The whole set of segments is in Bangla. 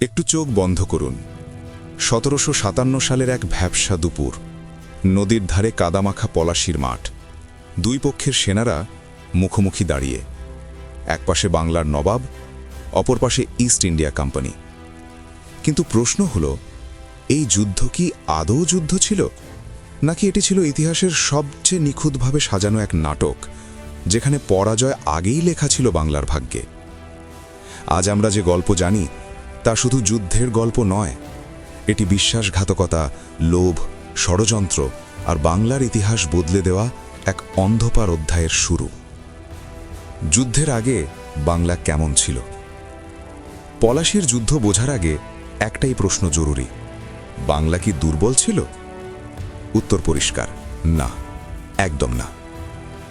একটু চোখ বন্ধ করুন। সতেরোশো সাতান্ন সালের এক ভ্যাবসা দুপুর, নদীর ধারে কাদামাখা পলাশির মাঠ। দুই পক্ষের সেনারা মুখোমুখি দাঁড়িয়ে, একপাশে বাংলার নবাব, অপর পাশে ইস্ট ইন্ডিয়া কোম্পানি। কিন্তু প্রশ্ন হল, এই যুদ্ধ কি আদৌ যুদ্ধ ছিল? নাকি এটি ছিল ইতিহাসের সবচেয়ে নিখুঁতভাবে সাজানো এক নাটক, যেখানে পরাজয় আগেই লেখা ছিল বাংলার ভাগ্যে? আজ আমরা যে গল্প জানি তা শুধু যুদ্ধের গল্প নয়, এটি বিশ্বাসঘাতকতা, লোভ, ষড়যন্ত্র আর বাংলার ইতিহাস বদলে দেওয়া এক অন্ধপার অধ্যায়ের শুরু। যুদ্ধের আগে বাংলা কেমন ছিল? পলাশির যুদ্ধ বোঝার আগে একটাই প্রশ্ন জরুরি, বাংলা কি দুর্বল ছিল? উত্তর পরিষ্কার, না, একদম না।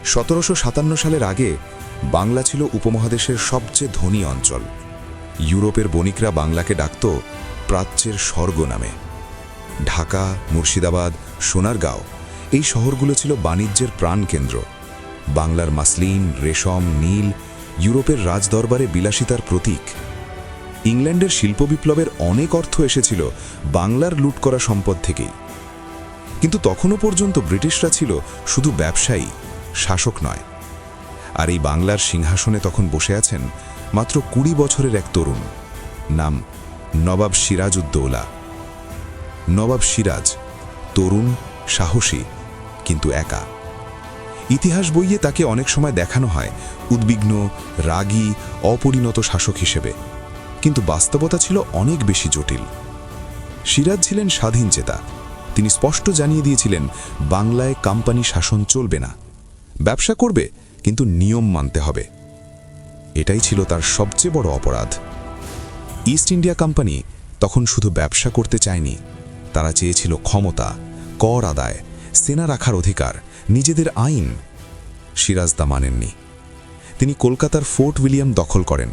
সতেরোশো সাতান্ন সালের আগে বাংলা ছিল উপমহাদেশের সবচেয়ে ধনী অঞ্চল। ইউরোপের বণিকরা বাংলাকে ডাকত প্রাচ্যের স্বর্গ নামে। ঢাকা, মুর্শিদাবাদ, সোনারগাঁও, এই শহরগুলো ছিল বাণিজ্যের প্রাণকেন্দ্র। বাংলার মাসলিন, রেশম, নীল ইউরোপের রাজদরবারে বিলাসিতার প্রতীক। ইংল্যান্ডের শিল্প বিপ্লবের অনেক অর্থ এসেছিল বাংলার লুট করা সম্পদ থেকেই। কিন্তু তখনও পর্যন্ত ব্রিটিশরা ছিল শুধু ব্যবসায়ী, শাসক নয়। আর এই বাংলার সিংহাসনে তখন বসে আছেন মাত্র কুড়ি বছরের এক তরুণ। নাম নবাব সিরাজউদ্দৌলা। নবাব সিরাজ তরুণ, সাহসী, কিন্তু একা। ইতিহাস বইয়ে তাকে অনেক সময় দেখানো হয় উদ্বিগ্ন, রাগী, অপরিণত শাসক হিসেবে। কিন্তু বাস্তবতা ছিল অনেক বেশি জটিল। সিরাজ ছিলেন স্বাধীন চেতা। তিনি স্পষ্ট জানিয়ে দিয়েছিলেন, বাংলায় কোম্পানি শাসন চলবে না। ব্যবসা করবে, কিন্তু নিয়ম মানতে হবে। এটাই ছিল তার সবচেয়ে বড় অপরাধ। ইস্ট ইন্ডিয়া কোম্পানি তখন শুধু ব্যবসা করতে চায়নি, তারা চেয়েছিল ক্ষমতা, কর আদায়, সেনা রাখার অধিকার, নিজেদের আইন সিরাজ তা মানেননি। তিনি কলকাতার ফোর্ট উইলিয়াম দখল করেন।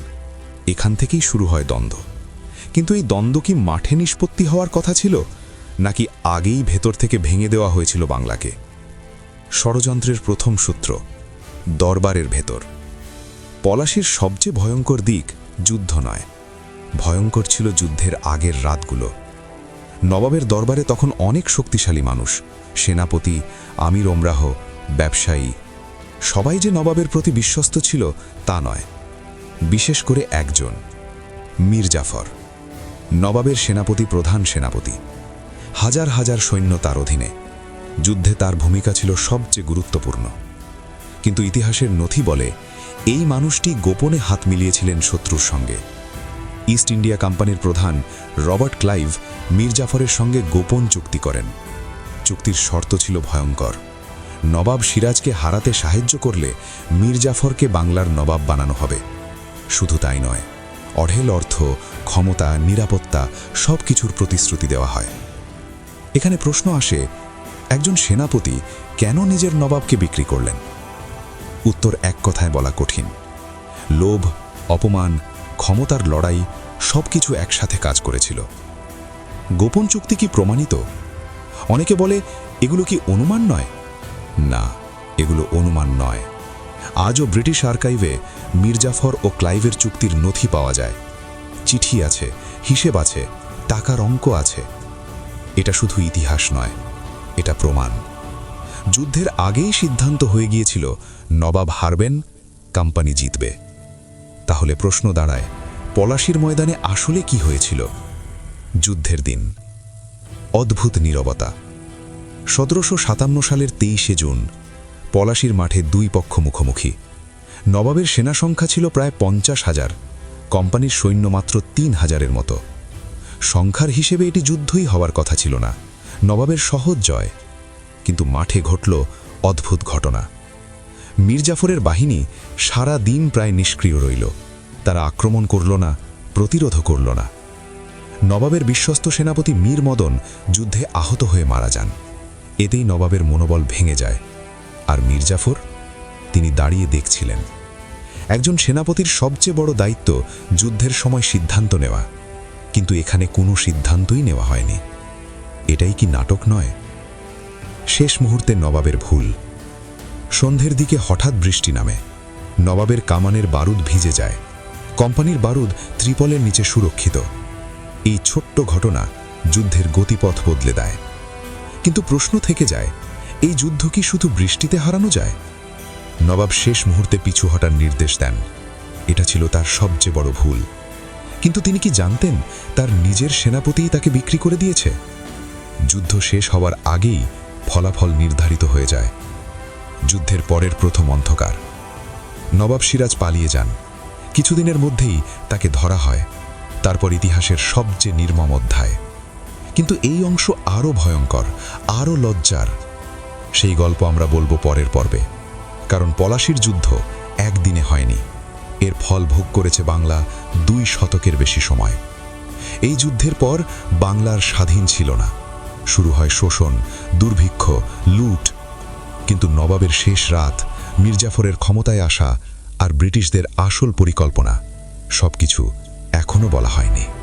এখান থেকেই শুরু হয় দ্বন্দ্ব। কিন্তু এই দ্বন্দ্ব কি মাঠে নিষ্পত্তি হওয়ার কথা ছিল, নাকি আগেই ভেতর থেকে ভেঙে দেওয়া হয়েছিল বাংলাকে? ষড়যন্ত্রের প্রথম সূত্র, দরবারের ভেতর। পলাশির সবচেয়ে ভয়ঙ্কর দিক যুদ্ধ নয়। ভয়ঙ্কর ছিল যুদ্ধের আগের রাতগুলো। নবাবের দরবারে তখন অনেক শক্তিশালী মানুষ, সেনাপতি, আমির ওমরাহ, ব্যবসায়ী। সবাই যে নবাবের প্রতি বিশ্বস্ত ছিল তা নয়। বিশেষ করে একজন, মীর জাফর। নবাবের সেনাপতি প্রধান সেনাপতি। হাজার হাজার সৈন্য তার অধীনে। যুদ্ধে তার ভূমিকা ছিল সবচেয়ে গুরুত্বপূর্ণ। কিন্তু ইতিহাসের নথি বলে এই মানুষটি গোপনে হাত মিলিয়েছিলেন শত্রুর সঙ্গে। ইস্ট ইন্ডিয়া কোম্পানির প্রধান রবার্ট ক্লাইভ মীর জাফরের সঙ্গে গোপন চুক্তি করেন। চুক্তির শর্ত ছিল ভয়ঙ্কর। নবাব সিরাজকে হারাতে সাহায্য করলে মীর জাফরকে বাংলার নবাব বানানো হবে। শুধু তাই নয়, অঢেল অর্থ, ক্ষমতা, নিরাপত্তা সব কিছুর প্রতিশ্রুতি দেওয়া হয়। এখানে প্রশ্ন আসে, একজন সেনাপতি কেন নিজের নবাবকে বিক্রি করলেন? উত্তর এক কথায় বলা কঠিন। লোভ, অপমান, ক্ষমতার লড়াই সব কিছু একসাথে কাজ করেছিল। গোপন চুক্তি কি প্রমাণিত? অনেকে বলে, এগুলো কি অনুমান নয়? না, এগুলো অনুমান নয়। আজও ব্রিটিশ আর্কাইভে মির্জাফর ও ক্লাইভের চুক্তির নথি পাওয়া যায়। চিঠি আছে, হিসেব আছে, টাকার অঙ্ক আছে। এটা শুধু ইতিহাস নয়, এটা প্রমাণ। যুদ্ধের আগেই সিদ্ধান্ত হয়ে গিয়েছিল, নবাব হারবেন, কোম্পানি জিতবে। তাহলে প্রশ্ন দাঁড়ায়, পলাশির ময়দানে আসলে কি হয়েছিল? যুদ্ধের দিন। অদ্ভুত নীরবতা। সতেরোশো সাতান্ন সালের তেইশে জুন, পলাশির মাঠে দুই পক্ষ মুখোমুখি। নবাবের সেনা সংখ্যা ছিল প্রায় পঞ্চাশ হাজার, কোম্পানির সৈন্য মাত্র তিন হাজারের মতো। সংখ্যার হিসেবে এটি যুদ্ধই হওয়ার কথা ছিল না, নবাবের সহজ জয়। কিন্তু মাঠে ঘটল অদ্ভুত ঘটনা। মির্জাফরের বাহিনী সারা দিন প্রায় নিষ্ক্রিয় রইল। তারা আক্রমণ করল না প্রতিরোধ করল না। নবাবের বিশ্বস্ত সেনাপতি মীর মদন যুদ্ধে আহত হয়ে মারা যান। এতেই নবাবের মনোবল ভেঙে যায়। আর মির্জাফর, তিনি দাঁড়িয়ে দেখছিলেন। একজন সেনাপতির সবচেয়ে বড় দায়িত্ব যুদ্ধের সময় সিদ্ধান্ত নেওয়া। কিন্তু এখানে কোনো সিদ্ধান্তই নেওয়া হয়নি। এটাই কি নাটক নয়? শেষ মুহূর্তে নবাবের ভুল। সন্ধ্যের দিকে হঠাৎ বৃষ্টি নামে। নবাবের কামানের বারুদ ভিজে যায়। কোম্পানির বারুদ ত্রিপলের নিচে সুরক্ষিত। এই ছোট্ট ঘটনা যুদ্ধের গতিপথ বদলে দেয়। কিন্তু প্রশ্ন থেকে যায়, এই যুদ্ধ কি শুধু বৃষ্টিতে হারানো যায়? নবাব শেষ মুহূর্তে পিছু হটার নির্দেশ দেন। এটা ছিল তার সবচেয়ে বড় ভুল। কিন্তু তিনি কি জানতেন তার নিজের সেনাপতিই তাকে বিক্রি করে দিয়েছে? যুদ্ধ শেষ হওয়ার আগেই ফলাফল নির্ধারিত হয়ে যায়। যুদ্ধের পরের প্রথম অন্ধকার। নবাব সিরাজ পালিয়ে যান। কিছুদিনের মধ্যেই তাকে ধরা হয়, তারপর ইতিহাসের সবচেয়ে নির্মম অধ্যায়। কিন্তু এই অংশ আরও ভয়ঙ্কর, আরও লজ্জার। সেই গল্প আমরা বলব পরের পর্বে, কারণ পলাশির যুদ্ধ একদিনে হয়নি। এর ফল ভোগ করেছে বাংলা দুই শতকের বেশি সময়। এই যুদ্ধের পর বাংলার স্বাধীন ছিল না। শুরু হয় শোষণ, দুর্ভিক্ষ, লুট। কিন্তু নবাবের শেষ রাত, মির্জাফরের ক্ষমতায় আসা আর ব্রিটিশদের আসল পরিকল্পনা, সবকিছু এখনও বলা হয়নি।